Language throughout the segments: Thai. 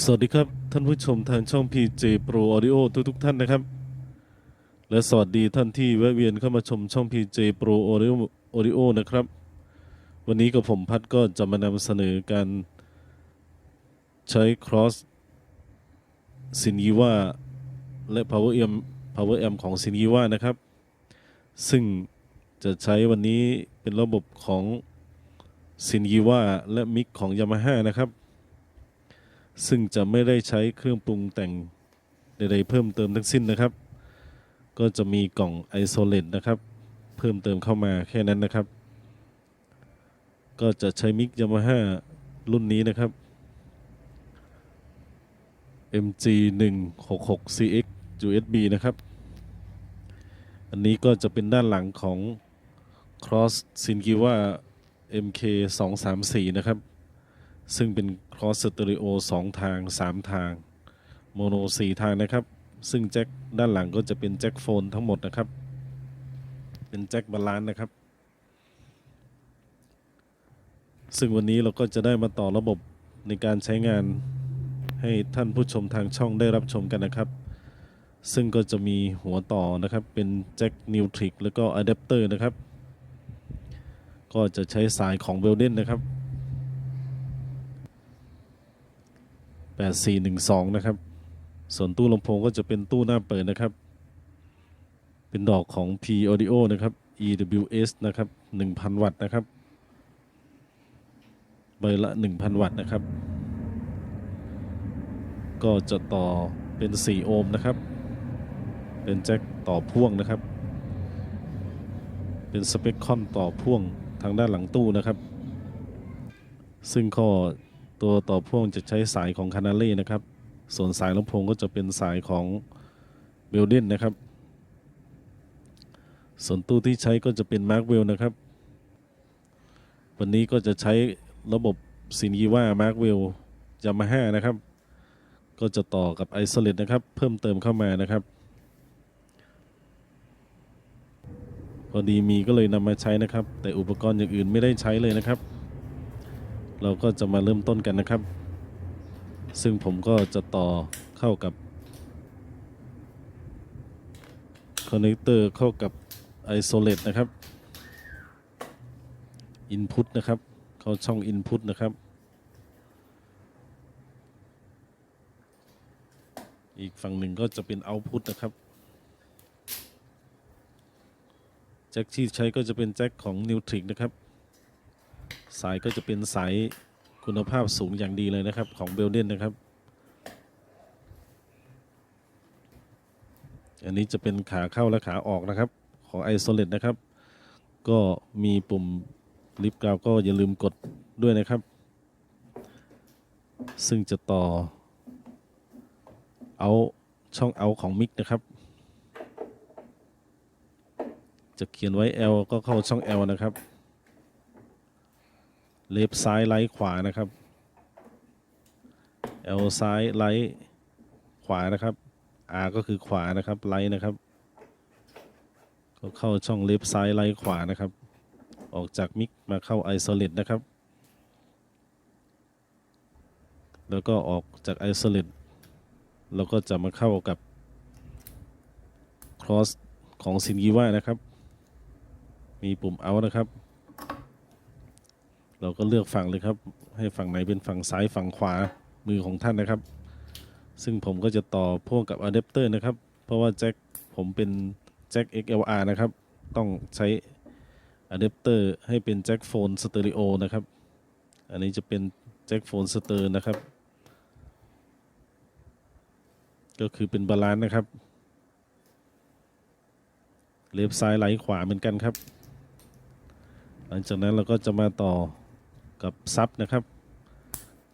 สวัสดีครับ ท่านผู้ชมทางช่อง PJ Pro Audio ทุกทุกๆท่านนะครับ และสวัสดีท่านที่แวะเวียนเข้ามาชมช่อง PJ Pro Audio Audio นะครับ วันนี้กับผมพัดก็จะมานำเสนอการใช้ cross ซินยีว่าและ power amp power amp ของซินยีว่านะครับ ซึ่งจะใช้วันนี้เป็นระบบของซินยีว่าและมิกของ Yamaha นะครับ ซึ่งจะไม่ได้ใช้เครื่องปรุงแต่งใดๆเพิ่มเติมทั้งสิ้นนะครับ ก็จะมีกล่องไอโซเลตนะครับ เพิ่มเติมเข้ามาแค่นั้นนะครับ ก็จะใช้มิกยามาฮ่ารุ่นนี้นะครับ MG 1 6 6 CX USB นะครับ อันนี้ก็จะเป็นด้านหลังของ Cross s i n g i w a MK 2 3 4นะครับ ซึ่งเป็น cross stereo 2ทาง 3 ทาง โมโน 4 ทางนะครับ ซึ่งแจ็คด้านหลังก็จะเป็นแจ็คโฟนทั้งหมดนะครับ เป็นแจ็คบาลานซ์นะครับ ซึ่งวันนี้เราก็จะได้มาต่อระบบในการใช้งานให้ท่านผู้ชมทางช่องได้รับชมกันนะครับ ซึ่งก็จะมีหัวต่อนะครับเป็นแจ็คนิวทริกแล้วก็อะแดปเตอร์นะครับ ก็จะใช้สายของเบลเดนนะครับ 8412 นะครับ ส่วนตู้ลำโพงก็จะเป็นตู้หน้าเปิดนะครับ เป็นดอกของ P Audio นะครับ EWS นะครับ 1,000 วัตต์นะครับใบละ 1,000 วัตต์นะครับ ก็จะต่อเป็น 4 โอห์มนะครับ เป็นแจ็คต่อพ่วงนะครับ เป็นสเปคคอนต่อพ่วงทางด้านหลังตู้นะครับ ซึ่งข้อ ตัวต่อพ่วงจะใช้สายของคานาเล่นะครับ ส่วนสายลำโพงก็จะเป็นสายของเบลเดนนะครับ ส่วนตู้ที่ใช้ก็จะเป็นมาร์กเวลนะครับ วันนี้ก็จะใช้ระบบซินยีว่ามาร์กเวลยามาฮ่านะครับ ก็จะต่อกับไอโซเลตนะครับ เพิ่มเติมเข้ามานะครับพอดีมีก็เลยนำมาใช้นะครับ แต่อุปกรณ์อย่างอื่นไม่ได้ใช้เลยนะครับ เราก็จะมาเริ่มต้นกันนะครับ ซึ่งผมก็จะต่อเข้ากับคอนเนคเตอร์เข้ากับ Isolate นะครับ Input นะครับ เข้าช่อง Input นะครับ อีกฝั่งหนึ่งก็จะเป็น Output นะครับแจ็คที่ใช้ก็จะเป็นแจ็คของ n e w t r i c นะครับ สายก็จะเป็นสายคุณภาพสูงอย่างดีเลยนะครับ ของเบลเดนนะครับ อันนี้จะเป็นขาเข้าและขาออกนะครับ ของ i s o l a t e นะครับ ก็มีปุ่มลิฟต์กราวก็อย่าลืมกดด้วยนะครับ ซึ่งจะต่อเอาช่องเอาของมิกนะครับ จะเขียนไว้ L ก็เข้าช่อง L นะครับ เลฟซ้ายไลท์ขวานะครับ L ซ้ายไลท์ขวานะครับ R ก็คือขวานะครับไลท์นะครับ ก็เข้าช่องเลฟซ้ายไลท์ขวานะครับ ออกจากมิกมาเข้าไอโซเลตนะครับ แล้วก็ออกจากไอโซเลตแล้วก็จะมาเข้ากับ cross ของซินกีว่านะครับ มีปุ่มเอานะครับ เราก็เลือกฝั่งเลยครับ ให้ฝั่งไหนเป็นฝั่งซ้ายฝั่งขวามือของท่านนะครับ ซึ่งผมก็จะต่อพ่วงกับอะแดปเตอร์นะครับ เพราะว่าแจ็คผมเป็นแจ็ค XLR นะครับ ต้องใช้อะแดปเตอร์ให้เป็นแจ็คโฟนสเตอริโอนะครับ อันนี้จะเป็นแจ็คโฟนสเตอร์นะครับ ก็คือเป็นบาลานซ์นะครับเลฟซ้ายไหลขวาเหมือนกันครับ หลังจากนั้นเราก็จะมาต่อ กับซับนะครับ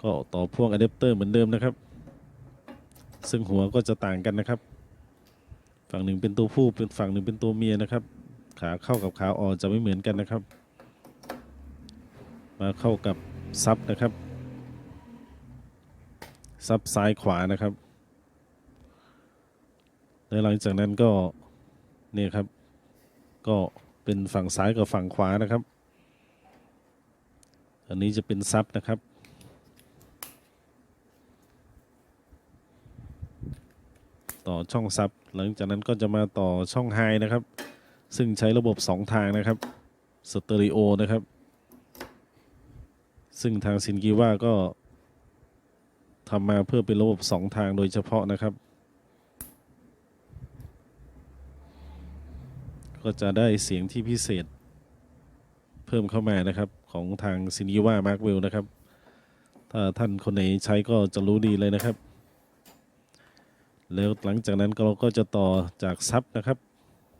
ก็ต่อพ่วงอะแดปเตอร์เหมือนเดิมนะครับ ซึ่งหัวก็จะต่างกันนะครับ ฝั่งหนึ่งเป็นตัวผู้เป็นฝั่งหนึ่งเป็นตัวเมียนะครับ ขาเข้ากับขาออกจะไม่เหมือนกันนะครับ มาเข้ากับซับนะครับซับซ้ายขวานะครับ และหลังจากนั้นก็เนี่ยครับ ก็เป็นฝั่งซ้ายกับฝั่งขวานะครับ อันนี้จะเป็นซับนะครับ ต่อช่องซับหลังจากนั้นก็จะมาต่อช่องไฮนะครับ ซึ่งใช้ระบบ 2 ทางนะครับสเตอริโอนะครับ ซึ่งทางซินกีว่าก็ทำมาเพื่อเป็นระบบ 2 ทางโดยเฉพาะนะครับ ก็จะได้เสียงที่พิเศษ เพิ่มเข้ามานะครับของทางซินกีว่ามาร์กเวลนะครับ ถ้าท่านคนไหนใช้ก็จะรู้ดีเลยนะครับ แล้วหลังจากนั้นเราก็จะต่อจากซับนะครับ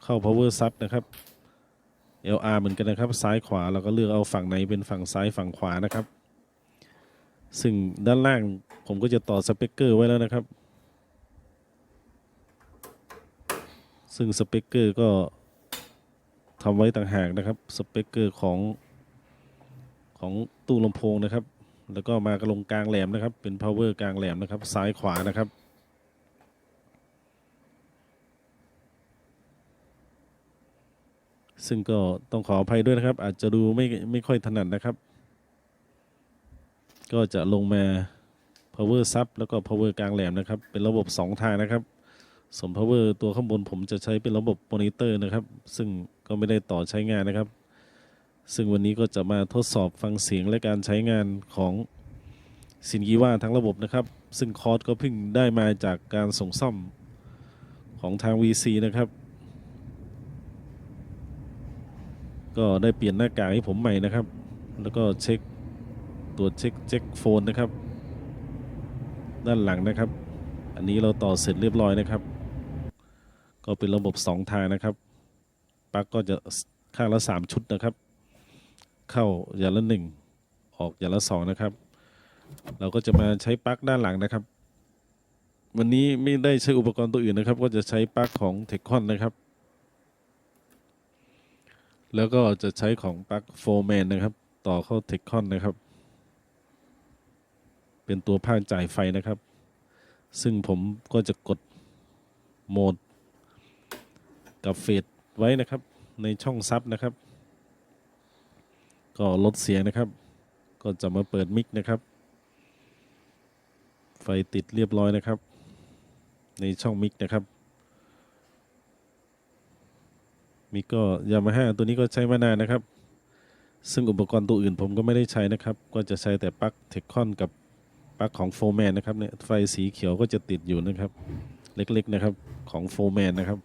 เข้า power ซับนะครับ LR เหมือนกันนะครับ ซ้ายขวาเราก็เลือกเอาฝั่งไหนเป็นฝั่งซ้ายฝั่งขวานะครับ ซึ่งด้านล่างผมก็จะต่อสเปกเกอร์ไว้แล้วนะครับ ซึ่งสเปกเกอร์ก็ ทำไว้ต่างหากนะครับสเปกเกอร์ของของตู้ลำโพงนะครับ แล้วก็มากระลงกลางแหลมนะครับ เป็น power กลางแหลมนะครับ ซ้ายขวานะครับซึ่งก็ต้องขออภัยด้วยนะครับ อาจจะดูไม่ไม่ค่อยถนัดนะครับ ก็จะลงมา power sub แล้วก็ power กลางแหลมนะครับ เป็นระบบ 2 ทางนะครับ ส่วน power ตัวข้างบนผมจะใช้เป็นระบบมอนิเตอร์นะครับ ซึ่ง ก็ไม่ได้ต่อใช้งานนะครับ ซึ่งวันนี้ก็จะมาทดสอบฟังเสียงและการใช้งานของสินกีว่าทั้งระบบนะครับ ซึ่งคอร์สก็เพิ่งได้มาจากการส่งซ่อมของทาง VC นะครับ ก็ได้เปลี่ยนหน้ากากให้ผมใหม่นะครับ แล้วก็เช็คตรวจเช็คเช็คโฟนนะครับ ด้านหลังนะครับ อันนี้เราต่อเสร็จเรียบร้อยนะครับ ก็เป็นระบบ 2 ทางนะครับ ปลั๊กก็จะข้างละ3ชุดนะครับ เข้าอย่างละ1ออกอย่างละ2นะครับ เราก็จะมาใช้ปลั๊กด้านหลังนะครับ วันนี้ไม่ได้ใช้อุปกรณ์ตัวอื่นนะครับ ก็จะใช้ปลั๊กของเทคคอนนะครับ แล้วก็จะใช้ของปลั๊กโฟร์แมนนะครับ ต่อเข้าเทคคอนนะครับ เป็นตัวภาคจ่ายไฟนะครับ ซึ่งผมก็จะกดโหมดกับเฟด ไว้นะครับ ในช่องซับนะครับ ก็ลดเสียงนะครับ ก็จะมาเปิดมิกนะครับ ไฟติดเรียบร้อยนะครับ ในช่องมิกนะครับมิกก็ยามาฮ่าตัวนี้ก็ใช้มานานนะครับ ซึ่งอุปกรณ์ตัวอื่นผมก็ไม่ได้ใช้นะครับ ก็จะใช้แต่ปลั๊กเทคคอนกับปลั๊กของโฟแมนนะครับเนี่ยไฟสีเขียวก็จะติดอยู่นะครับ เล็กๆนะครับของโฟแมนนะครับ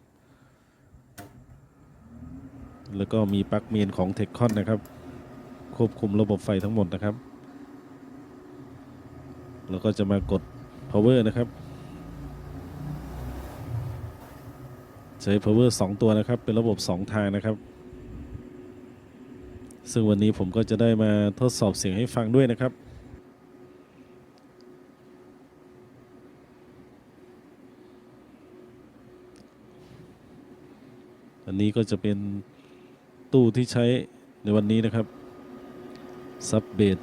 แล้วก็มีปลั๊กเมนของเทคคอนนะครับ ควบคุมระบบไฟทั้งหมดนะครับแล้วก็จะมากด power นะครับ ใช้ power 2 ตัวนะครับ เป็นระบบ 2 ทางนะครับ ซึ่งวันนี้ผมก็จะได้มาทดสอบเสียงให้ฟังด้วยนะครับอันนี้ก็จะเป็น ตู้ที่ใช้ในวันนี้นะครับ ซับเบส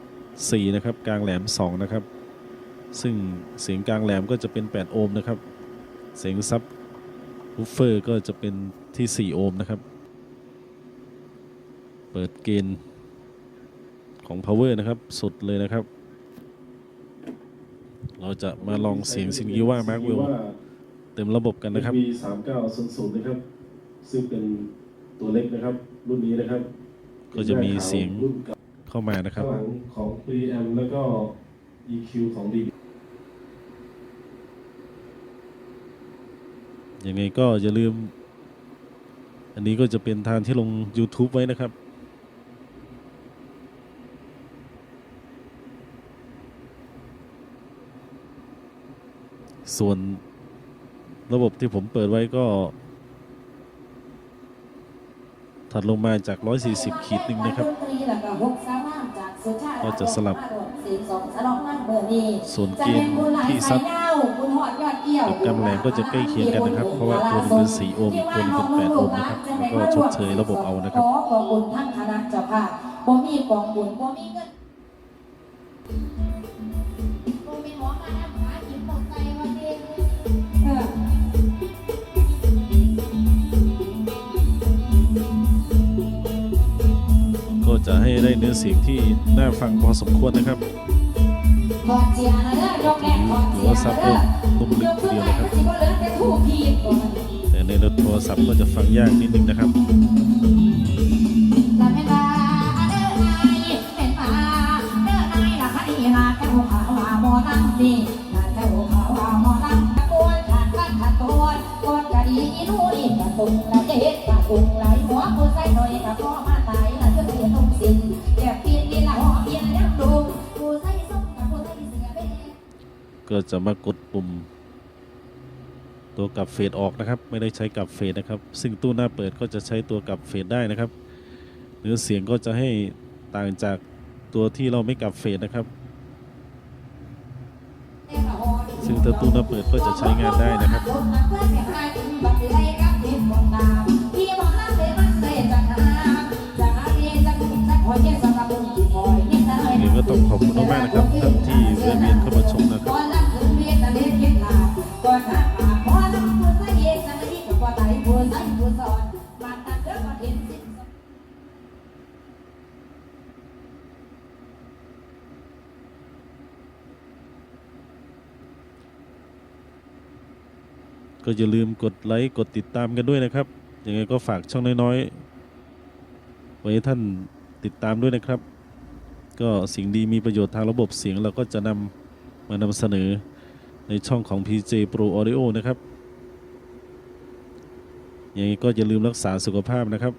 4นะครับ กลางแหลม 2 นะครับ ซึ่งเสียงกลางแหลมก็จะเป็น 8 โอห์มนะครับ เสียงซับวูฟเฟอร์ก็จะเป็นที่ 4 โอห์มนะครับ เปิดเกณฑ์ของ power นะครับ สุดเลยนะครับ เราจะมาลองเสียงซินกิว่ามาร์กวิลเต็มระบบกันนะครับมีสามเก้าศูนย์ศูนนะครับ ซึ่งเป็น ตัวเล็กนะครับ รุ่นนี้นะครับก็จะมีเสียงรุ่นเก่าเข้ามานะครับข้างหลังของ preamp แล้วก็ EQ ของ DB ยังไงก็อย่าลืม อันนี้ก็จะเป็นทางที่ลง YouTube ไว้นะครับ ส่วนระบบที่ผมเปิดไว้ก็ ถัดลงมาจาก 140 ขีดหนึ่งนะครับ ก็จะสลับส่วนเกณฑ์ที่ซับกับกำแหลมก็จะใกล้เคียงกันนะครับ เพราะว่าตัวหนึงเป็น4โอห์มอีกตัวหนึงเป็น8โอห์มนะครับ แล้วก็ชดเชยระบบเอานะครับขอกองบุญท่านคณะเจ้าค่ะบ่มีกองบุญบ่มีเงิน ให้ได้เนื้อเสียงที่น่าฟังพอสมควรนะครับหรือว่าซับก็นุ่มลึกเดียวนะครับ แต่ในรถโทรศัพท์ก็จะฟังยากนิดนึงนะครับตุงละเจ็ด ก็จะมากดปุ่ม ตัวกับเฟดออกนะครับ ไม่ได้ใช้กับเฟดนะครับ ซึ่งตู้หน้าเปิดก็จะใช้ตัวกับเฟดได้นะครับเนื้อเสียงก็จะให้ต่างจากตัวที่เราไม่กับเฟดนะครับ ซึ่งถ้าตู้หน้าเปิดก็จะใช้งานได้นะครับนี่ก็ต้องขอบคุณมากนะครับท่านที่แวะเวียนเข้ามาชมนะครับ ก็อย่าลืมกดไลค์กดติดตามกันด้วยนะครับ ยังไงก็ฝากช่องน้อยๆ ไว้ท่านติดตามด้วยนะครับ ก็สิ่งดีมีประโยชน์ทางระบบเสียงเราก็จะนำมานำเสนอในช่องของ PJ Pro Audio นะครับยังไงก็อย่าลืมรักษาสุขภาพนะครับ